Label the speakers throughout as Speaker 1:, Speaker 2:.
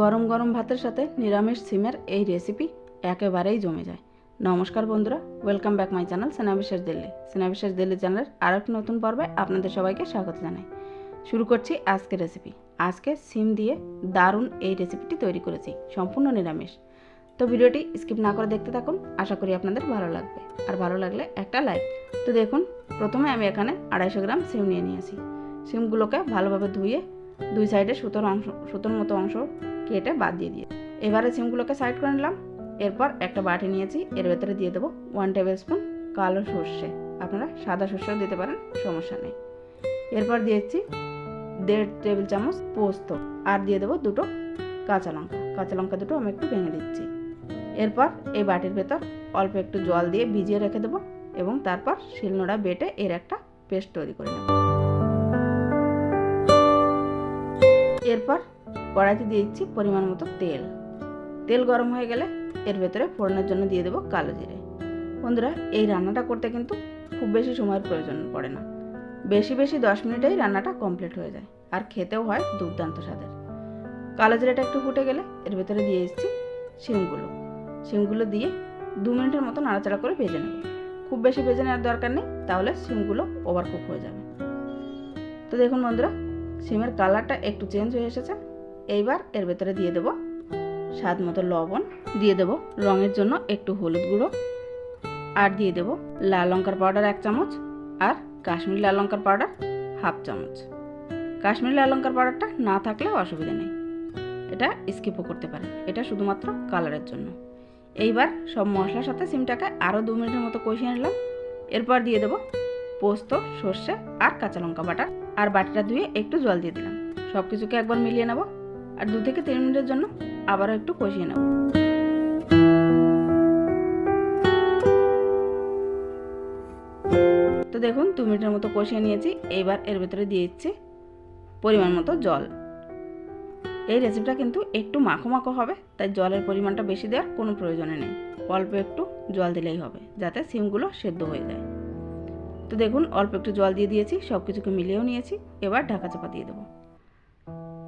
Speaker 1: গরম গরম ভাতের সাথে নিরামিষ সিমের এই রেসিপি একেবারেই জমে যায় নমস্কার বন্ধুরা ওয়েলকাম ব্যাক মাই চ্যানেল সেনাবিশ্বাস দিল্লি সেনাবিশ্বাস দিল্লি চ্যানেলের আর একটি নতুন পর্বে আপনাদের সবাইকে স্বাগত জানাই শুরু করছি আজকে রেসিপি আজকে সিম দিয়ে দারুণ এই রেসিপিটি তৈরি করেছি সম্পূর্ণ নিরামিষ তো ভিডিওটি স্কিপ না করে দেখতে থাকুন আশা করি আপনাদের ভালো লাগবে আর ভালো লাগলে একটা লাইক তো দেখুন প্রথমে আমি এখানে আড়াইশো গ্রাম সিম নিয়ে নিয়েছি সিমগুলোকে ভালোভাবে ধুয়ে দুই সাইডে সুতোর অংশ সুতোর মতো অংশ কেটে বাদ দিয়ে দিয়ে এবারে সিমগুলোকে সাইড করে নিলাম এরপর একটা বাটি নিয়েছি এর ভেতরে দিয়ে দেবো ওয়ান টেবিল স্পুন কালো সর্ষে আপনারা সাদা সর্ষেও দিতে পারেন সমস্যা নেই এরপর দিয়েছি দেড় টেবিল চামচ পোস্ত আর দিয়ে দেবো দুটো কাঁচা লঙ্কা কাঁচা লঙ্কা দুটো আমি একটু ভেঙে দিচ্ছি এরপর এই বাটির ভেতর অল্প একটু জল দিয়ে ভিজিয়ে রেখে দেবো এবং তারপর শিলনোড়া বেটে এর একটা পেস্ট তৈরি করে নেব এরপর কড়াইতে দিয়ে দিচ্ছি পরিমাণ মতো তেল তেল গরম হয়ে গেলে এর ভেতরে ফোড়নের জন্য দিয়ে দেবো কালো জিরে বন্ধুরা এই রান্নাটা করতে কিন্তু খুব বেশি সময়ের প্রয়োজন পড়ে না বেশি বেশি দশ মিনিটেই রান্নাটা কমপ্লিট হয়ে যায় আর খেতেও হয় দুর্দান্ত স্বাদের কালো জিরাটা একটু ফুটে গেলে এর ভেতরে দিয়ে এসেছি শিমগুলো শিমগুলো দিয়ে দু মিনিটের মতো নাড়াচাড়া করে ভেজে নেব খুব বেশি ভেজে নেওয়ার দরকার নেই তাহলে শিমগুলো ওভার কুক হয়ে যাবে তো দেখুন বন্ধুরা সিমের কালারটা একটু চেঞ্জ হয়ে এসেছে এইবার এর ভেতরে দিয়ে দেব স্বাদ মতো লবণ দিয়ে দেব রঙের জন্য একটু হলুদ গুঁড়ো আর দিয়ে দেব লাল লঙ্কার পাউডার এক চামচ আর কাশ্মীরি লাল লঙ্কার পাউডার হাফ চামচ কাশ্মীরি লাল লঙ্কার পাউডারটা না থাকলেও অসুবিধা নেই এটা স্কিপও করতে পারে এটা শুধুমাত্র কালারের জন্য এইবার সব মশলার সাথে সিমটাকে আরও দু মিনিটের মতো কষিয়ে নিলাম এরপর দিয়ে দেব পোস্ত সর্ষে আর কাঁচা লঙ্কা বাটার আর বাটিটা ধুয়ে একটু জল দিয়ে দিলাম সব কিছুকে একবার মিলিয়ে নেব আর দু থেকে তিন মিনিটের জন্য আবারও একটু কষিয়ে নেব তো দেখুন দু মিনিটের মতো কষিয়ে নিয়েছি এইবার এর ভেতরে দিয়ে দিচ্ছি পরিমাণ মতো জল এই রেসিপিটা কিন্তু একটু মাখো মাখো হবে তাই জলের পরিমাণটা বেশি দেওয়ার কোনো প্রয়োজনে নেই অল্প একটু জল দিলেই হবে যাতে সিমগুলো সেদ্ধ হয়ে যায় তো দেখুন অল্প একটু জল দিয়ে দিয়েছি সব কিছুকে মিলিয়েও নিয়েছি এবার ঢাকা চাপা দিয়ে দেবো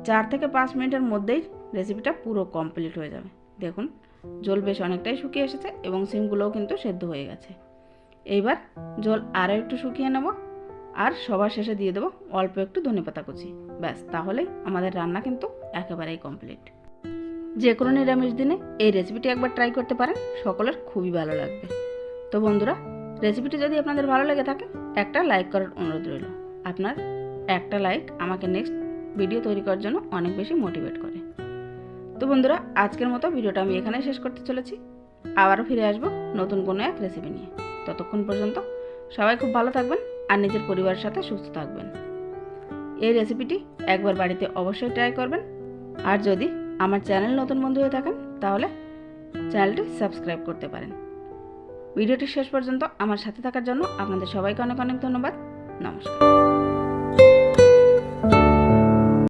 Speaker 1: চার থেকে পাঁচ মিনিটের মধ্যেই রেসিপিটা পুরো কমপ্লিট হয়ে যাবে দেখুন জল বেশ অনেকটাই শুকিয়ে এসেছে এবং সিমগুলোও কিন্তু সেদ্ধ হয়ে গেছে এইবার জল আরও একটু শুকিয়ে নেব আর সবার শেষে দিয়ে দেবো অল্প একটু ধনে পাতা কুচি ব্যাস তাহলেই আমাদের রান্না কিন্তু একেবারেই কমপ্লিট যে কোনো নিরামিষ দিনে এই রেসিপিটি একবার ট্রাই করতে পারেন সকলের খুবই ভালো লাগবে তো বন্ধুরা রেসিপিটি যদি আপনাদের ভালো লেগে থাকে একটা লাইক করার অনুরোধ রইল আপনার একটা লাইক আমাকে নেক্সট ভিডিও তৈরি করার জন্য অনেক বেশি মোটিভেট করে তো বন্ধুরা আজকের মতো ভিডিওটা আমি এখানে শেষ করতে চলেছি আবারও ফিরে আসব নতুন কোনো এক রেসিপি নিয়ে ততক্ষণ পর্যন্ত সবাই খুব ভালো থাকবেন আর নিজের পরিবারের সাথে সুস্থ থাকবেন এই রেসিপিটি একবার বাড়িতে অবশ্যই ট্রাই করবেন আর যদি আমার চ্যানেল নতুন বন্ধু হয়ে থাকেন তাহলে চ্যানেলটি সাবস্ক্রাইব করতে পারেন ভিডিওটি শেষ পর্যন্ত আমার সাথে থাকার জন্য আপনাদের সবাইকে অনেক অনেক ধন্যবাদ নমস্কার